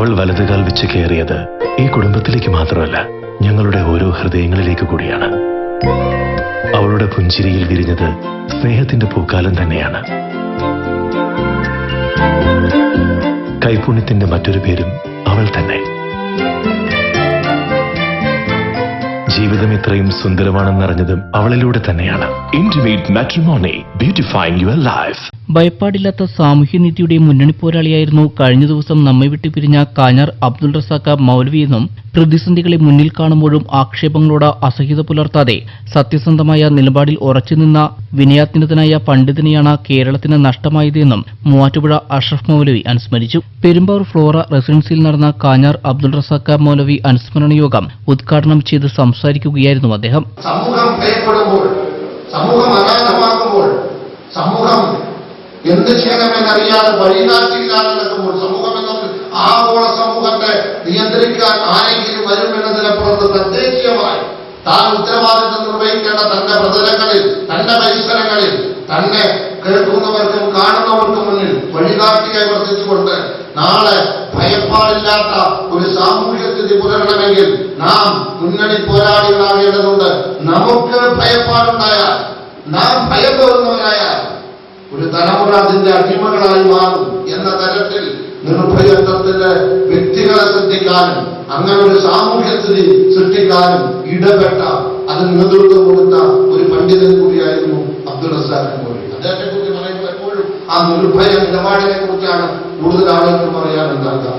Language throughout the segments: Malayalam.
അവൾ വലതുകാൽ വെച്ച് കയറിയത് ഈ കുടുംബത്തിലേക്ക് മാത്രമല്ല ഞങ്ങളുടെ ഓരോ ഹൃദയങ്ങളിലേക്ക് കൂടിയാണ്. അവളുടെ പുഞ്ചിരിയിൽ വിരിഞ്ഞത് സ്നേഹത്തിന്റെ പൂക്കാലം തന്നെയാണ്. കൈപുണ്യത്തിന്റെ മറ്റൊരു പേരും അവൾ തന്നെ. ജീവിതം ഇത്രയും സുന്ദരമാണെന്നറിഞ്ഞതും അവളിലൂടെ തന്നെയാണ്. Intimate matrimony beautifying your life ഭയപ്പാടില്ലാത്ത സാമൂഹ്യനീതിയുടെ മുന്നണി പോരാളിയായിരുന്നു കഴിഞ്ഞ ദിവസം നമ്മെ വിട്ടു പിരിഞ്ഞ കാഞ്ഞാർ അബ്ദുൾ റസാക്ക മൗലവി എന്നും പ്രതിസന്ധികളെ മുന്നിൽ കാണുമ്പോഴും ആക്ഷേപങ്ങളോട് അസഹ്യത പുലർത്താതെ സത്യസന്ധമായ നിലപാടിൽ ഉറച്ചുനിന്ന വിനയാത്മതനായ പണ്ഡിതനെയാണ് കേരളത്തിന് നഷ്ടമായത് എന്നും മൂവാറ്റുപുഴ അഷ്റഫ് മൗലവി അനുസ്മരിച്ചു. പെരുമ്പാവൂർ ഫ്ലോറ റെസിഡൻസിയിൽ നടന്ന കാഞ്ഞാർ അബ്ദുൾ റസാക്ക മൗലവി അനുസ്മരണ യോഗം ഉദ്ഘാടനം ചെയ്ത് സംസാരിക്കുകയായിരുന്നു അദ്ദേഹം. സമൂഹം ഭയപ്പെടുമ്പോൾ സമൂഹം സമൂഹം എന്ത് ആഗോള സമൂഹത്തെ നിയന്ത്രിക്കാൻ താൻ ഉത്തരവാദിത്വം നിർവഹിക്കേണ്ട തന്റെ പ്രതലങ്ങളിൽ തന്റെ പരിസരങ്ങളിൽ തന്നെ കേൾക്കുന്നവർക്കും കാണുന്നവർക്കും മുന്നിൽ വഴികാട്ടിയായി വർദ്ധിച്ചുകൊണ്ട് നാളെ ഭയപ്പാടില്ലാത്ത ഒരു സാമൂഹ്യ സ്ഥിതി പുലരണമെങ്കിൽ നാം മുന്നണി പോരാളികളാകേണ്ടതുണ്ട്. നമുക്ക് ഭയപ്പാടുണ്ടായാൽ നാം ഭയം തോന്നുന്നവരായാൽ ഒരു തലമുറ അതിന്റെ അടിമകളായി മാറും എന്ന തരത്തിൽ നിർഭയത്വത്തിന്റെ വ്യക്തികളെ സൃഷ്ടിക്കാനും അങ്ങനെ ഒരു സാമൂഹ്യ സ്ഥിതി സൃഷ്ടിക്കാനും ഇടപെട്ട അതിന് നേതൃത്വം കൊടുത്ത ഒരു പണ്ഡിതൻ കൂടിയായിരുന്നു അബ്ദുൾ റസാഖ് കോഴി അദ്ദേഹത്തെ കുറിച്ച് പറയുമ്പോൾ എപ്പോഴും ആ നിർഭയ നിലപാടിനെ കുറിച്ചാണ് കൂടുതൽ ആളുകൾ പറയാനുണ്ടാകുക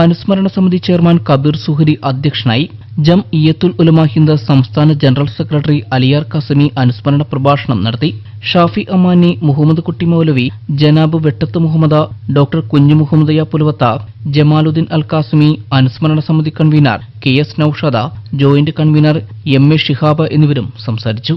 അനുസ്മരണ സമിതി ചെയർമാൻ കബീർ സുഹരി അധ്യക്ഷനായി ജം ഇയത്തുൽ ഉലമ ഹിന്ദ് സംസ്ഥാന ജനറൽ സെക്രട്ടറി അലിയാർ കസമി അനുസ്മരണ പ്രഭാഷണം നടത്തി ഷാഫി അമാനി മുഹമ്മദ് കുട്ടി മൗലവി ജനാബ് വെട്ടത്ത് മുഹമ്മദ ഡോക്ടർ കുഞ്ഞു മുഹമ്മദയ പുലവത്ത ജമാലുദ്ദീൻ അൽ കാസിമി അനുസ്മരണ സമിതി convener K S Naushad joint convener M A Shihab എന്നിവരും സംസാരിച്ചു.